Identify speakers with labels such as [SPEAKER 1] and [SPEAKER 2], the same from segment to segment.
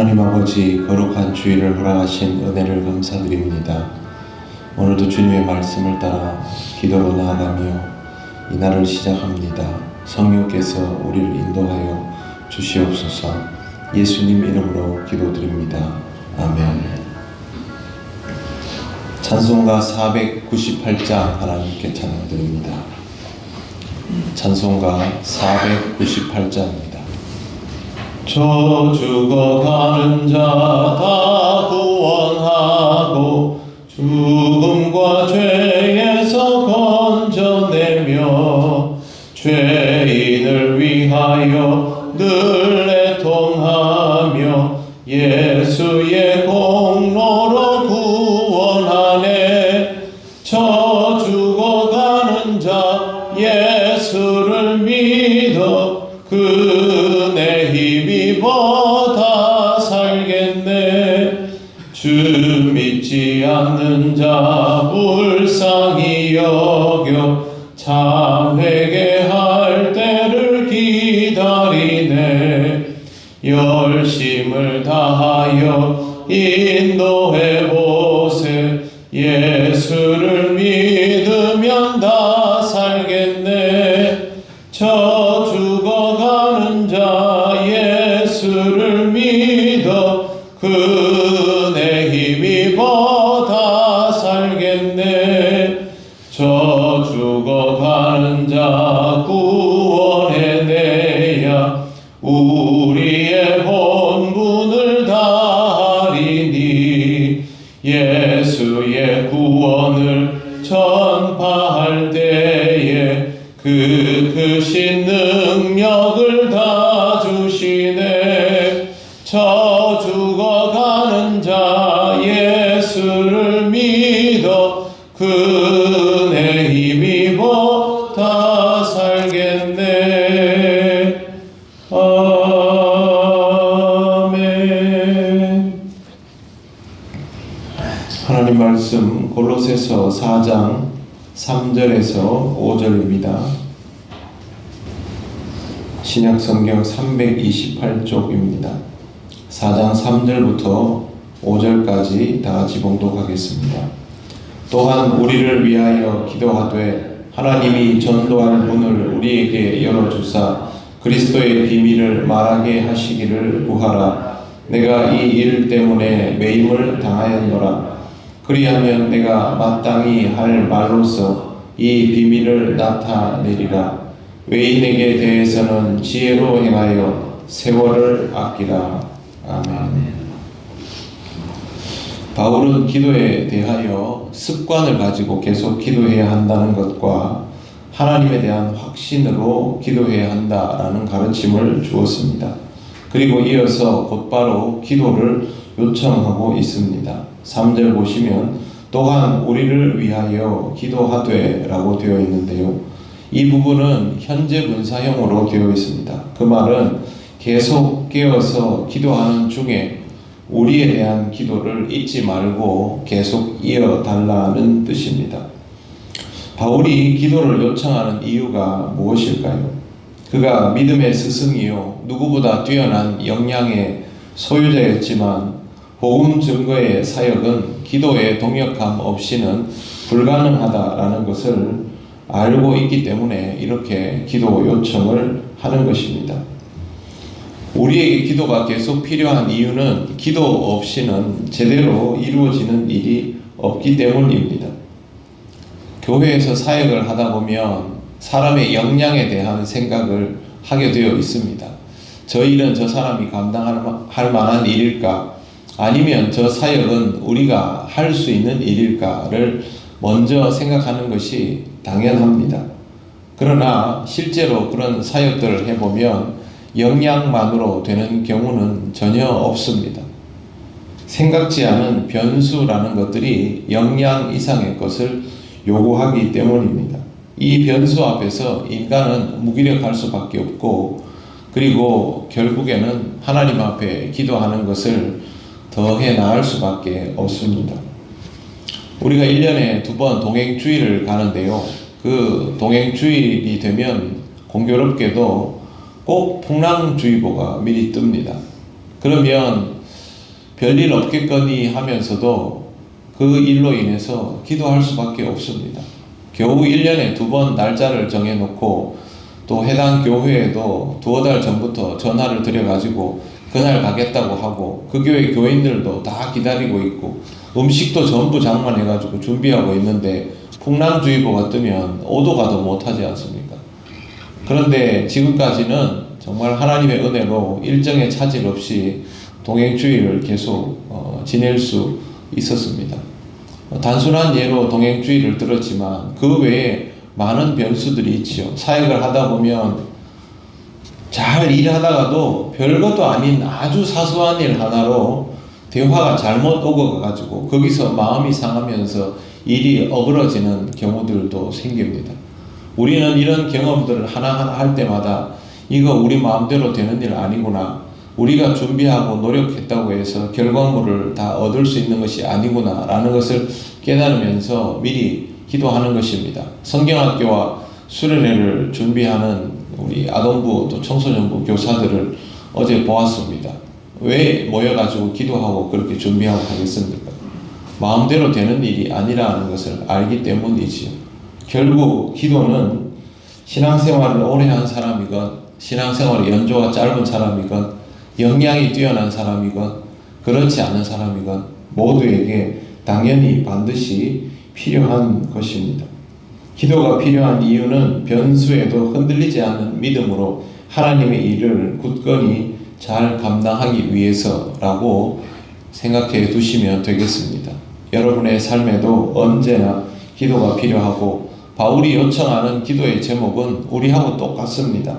[SPEAKER 1] 하나님 아버지 거룩한 주일을 허락하신 은혜를 감사드립니다. 오늘도 주님의 말씀을 따라 기도로 나아가며 이 날을 시작합니다. 성령께서 우리를 인도하여 주시옵소서 예수님 이름으로 기도드립니다. 아멘. 찬송가 498장 하나님께 찬양드립니다. 찬송가 498장입니다. 저 죽어가는 자 다 구원하고 죽음과 죄에서 건져내며 죄인을 위하여 늘 애통하며 예수의 주 믿지 않는 자 불쌍히 여겨 참 회개할 때를 기다리네. 열심을 다하여 인도해 보세. 예수를 믿으면 다 살겠네. 저 죽어가는 자 할 때에 그 크신 능력을 다 주시네. 저 죽어가는 자 예수를 믿어 그내 힘입어 다 살겠네. 아멘. 하나님 말씀 골로새서 4장 3절에서 5절입니다. 신약 성경 328쪽입니다. 4장 3절부터 5절까지 다 같이 봉독하겠습니다. 또한 우리를 위하여 기도하되 하나님이 전도할 문을 우리에게 열어주사 그리스도의 비밀을 말하게 하시기를 구하라. 내가 이 일 때문에 매임을 당하였노라. 그리하면 내가 마땅히 할 말로서 이 비밀을 나타내리라. 외인에게 대해서는 지혜로 행하여 세월을 아끼라. 아멘. 바울은 기도에 대하여 습관을 가지고 계속 기도해야 한다는 것과 하나님에 대한 확신으로 기도해야 한다라는 가르침을 주었습니다. 그리고 이어서 곧바로 기도를 요청하고 있습니다. 3절 보시면 또한 우리를 위하여 기도하되 라고 되어 있는데요. 이 부분은 현재 분사형으로 되어 있습니다. 그 말은 계속 깨어서 기도하는 중에 우리에 대한 기도를 잊지 말고 계속 이어달라는 뜻입니다. 바울이 기도를 요청하는 이유가 무엇일까요? 그가 믿음의 스승이요 누구보다 뛰어난 역량의 소유자였지만 복음 증거의 사역은 기도의 동역함 없이는 불가능하다라는 것을 알고 있기 때문에 이렇게 기도 요청을 하는 것입니다. 우리에게 기도가 계속 필요한 이유는 기도 없이는 제대로 이루어지는 일이 없기 때문입니다. 교회에서 사역을 하다 보면 사람의 역량에 대한 생각을 하게 되어 있습니다. 저 일은 저 사람이 감당할 만한 일일까? 아니면 저 사역은 우리가 할 수 있는 일일까를 먼저 생각하는 것이 당연합니다. 그러나 실제로 그런 사역들을 해보면 역량만으로 되는 경우는 전혀 없습니다. 생각지 않은 변수라는 것들이 역량 이상의 것을 요구하기 때문입니다. 이 변수 앞에서 인간은 무기력할 수밖에 없고 그리고 결국에는 하나님 앞에 기도하는 것을 더해 나갈 수밖에 없습니다. 우리가 1년에 두 번 동행주일을 가는데요. 그 동행주일이 되면 공교롭게도 꼭 풍랑주의보가 미리 뜹니다. 그러면 별일 없겠거니 하면서도 그 일로 인해서 기도할 수밖에 없습니다. 겨우 1년에 두 번 날짜를 정해놓고 또 해당 교회에도 두어 달 전부터 전화를 드려가지고 그날 가겠다고 하고 그 교회 교인들도 다 기다리고 있고 음식도 전부 장만해가지고 준비하고 있는데 풍랑주의보가 뜨면 오도 가도 못하지 않습니까? 그런데 지금까지는 정말 하나님의 은혜로 일정에 차질 없이 동행주의를 계속 어, 지낼 수 있었습니다. 어, 단순한 예로 동행주의를 들었지만 그 외에 많은 변수들이 있지요. 사역을 하다 보면 잘 일하다가도 별것도 아닌 아주 사소한 일 하나로 대화가 잘못 오고 가지고 거기서 마음이 상하면서 일이 어그러지는 경우들도 생깁니다. 우리는 이런 경험들을 하나하나 할 때마다 이거 우리 마음대로 되는 일 아니구나. 우리가 준비하고 노력했다고 해서 결과물을 다 얻을 수 있는 것이 아니구나. 라는 것을 깨달으면서 미리 기도하는 것입니다. 성경학교와 수련회를 준비하는 우리 아동부 또 청소년부 교사들을 어제 보았습니다. 왜 모여가지고 기도하고 그렇게 준비하고 하겠습니까? 마음대로 되는 일이 아니라는 것을 알기 때문이지요. 결국 기도는 신앙생활을 오래 한 사람이건 신앙생활의 연조가 짧은 사람이건 역량이 뛰어난 사람이건 그렇지 않은 사람이건 모두에게 당연히 반드시 필요한 것입니다. 기도가 필요한 이유는 변수에도 흔들리지 않는 믿음으로 하나님의 일을 굳건히 잘 감당하기 위해서라고 생각해 두시면 되겠습니다. 여러분의 삶에도 언제나 기도가 필요하고 바울이 요청하는 기도의 제목은 우리하고 똑같습니다.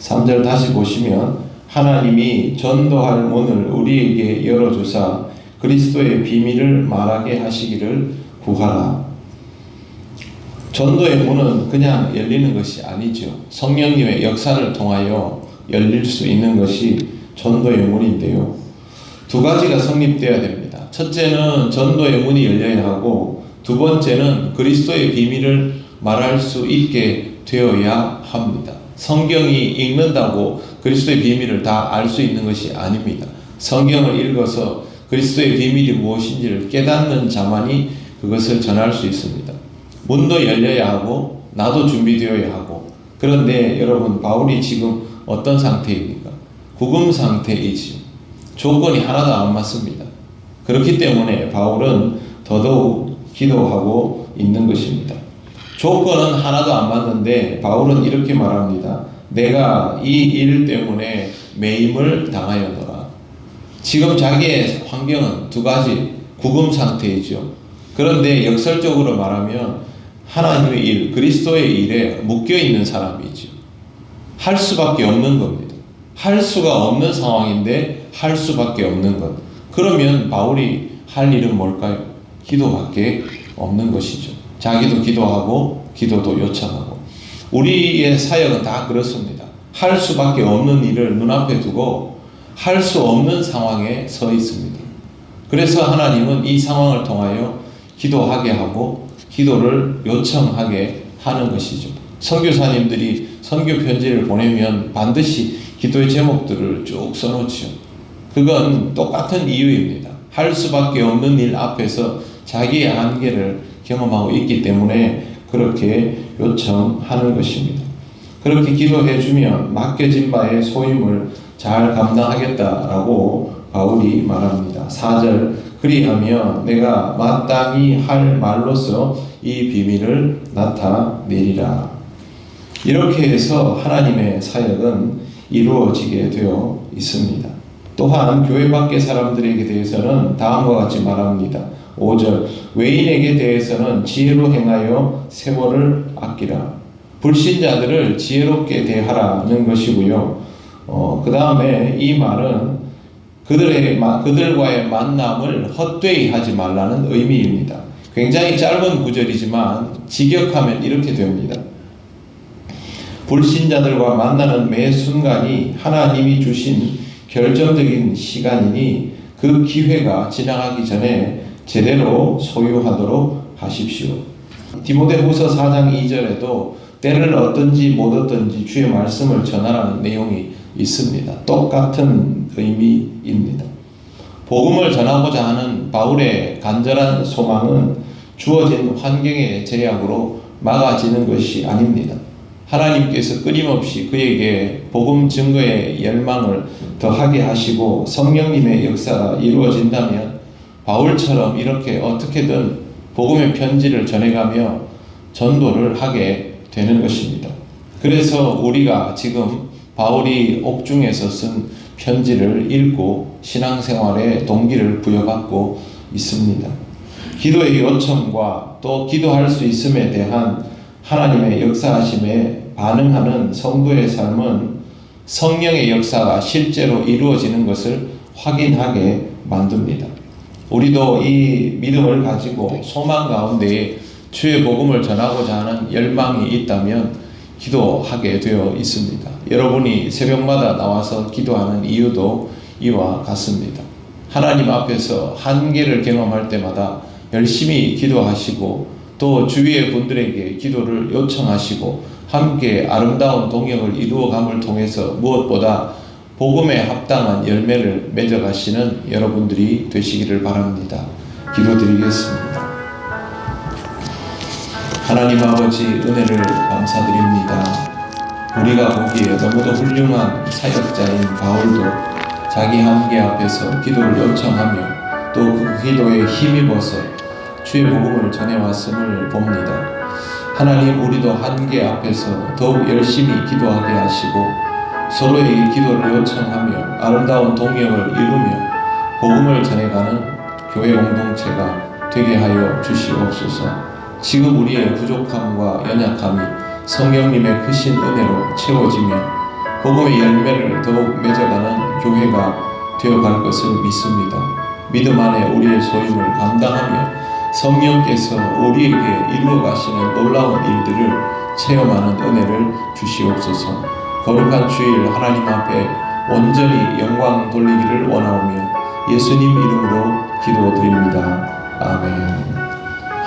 [SPEAKER 1] 3절 다시 보시면 하나님이 전도할 문을 우리에게 열어주사 그리스도의 비밀을 말하게 하시기를 구하라. 전도의 문은 그냥 열리는 것이 아니죠. 성령님의 역사를 통하여 열릴 수 있는 것이 전도의 문인데요. 두 가지가 성립되어야 됩니다. 첫째는 전도의 문이 열려야 하고 두 번째는 그리스도의 비밀을 말할 수 있게 되어야 합니다. 성경이 읽는다고 그리스도의 비밀을 다 알 수 있는 것이 아닙니다. 성경을 읽어서 그리스도의 비밀이 무엇인지를 깨닫는 자만이 그것을 전할 수 있습니다. 문도 열려야 하고 나도 준비되어야 하고 그런데 여러분 바울이 지금 어떤 상태입니까? 구금 상태이지 조건이 하나도 안 맞습니다. 그렇기 때문에 바울은 더더욱 기도하고 있는 것입니다. 조건은 하나도 안 맞는데 바울은 이렇게 말합니다. 내가 이 일 때문에 매임을 당하였노라. 지금 자기의 환경은 두 가지 구금 상태이죠. 그런데 역설적으로 말하면 하나님의 일, 그리스도의 일에 묶여 있는 사람이죠. 할 수밖에 없는 겁니다. 할 수가 없는 상황인데 할 수밖에 없는 것. 그러면 바울이 할 일은 뭘까요? 기도밖에 없는 것이죠. 자기도 기도하고 기도도 요청하고 우리의 사역은 다 그렇습니다. 할 수밖에 없는 일을 눈앞에 두고 할 수 없는 상황에 서 있습니다. 그래서 하나님은 이 상황을 통하여 기도하게 하고 기도를 요청하게 하는 것이죠. 선교사님들이 선교 편지를 보내면 반드시 기도의 제목들을 쭉 써놓죠. 그건 똑같은 이유입니다. 할 수밖에 없는 일 앞에서 자기의 한계를 경험하고 있기 때문에 그렇게 요청하는 것입니다. 그렇게 기도해 주면 맡겨진 바의 소임을 잘 감당하겠다라고 바울이 말합니다. 4절 그리하면 내가 마땅히 할 말로서 이 비밀을 나타내리라. 이렇게 해서 하나님의 사역은 이루어지게 되어 있습니다. 또한 교회 밖의 사람들에게 대해서는 다음과 같이 말합니다. 5절 외인에게 대해서는 지혜로 행하여 세월을 아끼라. 불신자들을 지혜롭게 대하라는 것이고요. 어, 그 다음에 이 말은 그들의 그들과의 만남을 헛되이 하지 말라는 의미입니다. 굉장히 짧은 구절이지만 직역하면 이렇게 됩니다. 불신자들과 만나는 매 순간이 하나님이 주신 결정적인 시간이니 그 기회가 지나가기 전에 제대로 소유하도록 하십시오. 디모데후서 4장 2절에도 때를 얻든지 못 얻든지 주의 말씀을 전하라는 내용이 있습니다. 똑같은 의미입니다. 복음을 전하고자 하는 바울의 간절한 소망은 주어진 환경의 제약으로 막아지는 것이 아닙니다. 하나님께서 끊임없이 그에게 복음 증거의 열망을 더하게 하시고 성령님의 역사가 이루어진다면 바울처럼 이렇게 어떻게든 복음의 편지를 전해가며 전도를 하게 되는 것입니다. 그래서 우리가 지금 바울이 옥중에서 쓴 편지를 읽고 신앙생활에 동기를 부여받고 있습니다. 기도의 요청과 또 기도할 수 있음에 대한 하나님의 역사하심에 반응하는 성도의 삶은 성령의 역사가 실제로 이루어지는 것을 확인하게 만듭니다. 우리도 이 믿음을 가지고 소망 가운데 주의 복음을 전하고자 하는 열망이 있다면 기도하게 되어 있습니다. 여러분이 새벽마다 나와서 기도하는 이유도 이와 같습니다. 하나님 앞에서 한계를 경험할 때마다 열심히 기도하시고 또 주위의 분들에게 기도를 요청하시고 함께 아름다운 동역을 이루어감을 통해서 무엇보다 복음에 합당한 열매를 맺어가시는 여러분들이 되시기를 바랍니다. 기도드리겠습니다. 하나님 아버지 은혜를 감사드립니다. 우리가 보기에 너무도 훌륭한 사역자인 바울도 자기 한계 앞에서 기도를 요청하며 또 그 기도에 힘입어서 주의 복음을 전해왔음을 봅니다. 하나님 우리도 한계 앞에서 더욱 열심히 기도하게 하시고 서로에게 기도를 요청하며 아름다운 동역을 이루며 복음을 전해가는 교회 공동체가 되게 하여 주시옵소서. 지금 우리의 부족함과 연약함이 성령님의 크신 은혜로 채워지며 복음의 열매를 더욱 맺어가는 교회가 되어갈 것을 믿습니다. 믿음 안에 우리의 소임을 감당하며 성령께서 우리에게 이루어 가시는 놀라운 일들을 체험하는 은혜를 주시옵소서. 거룩한 주일 하나님 앞에 온전히 영광 돌리기를 원하오며 예수님 이름으로 기도드립니다. 아멘.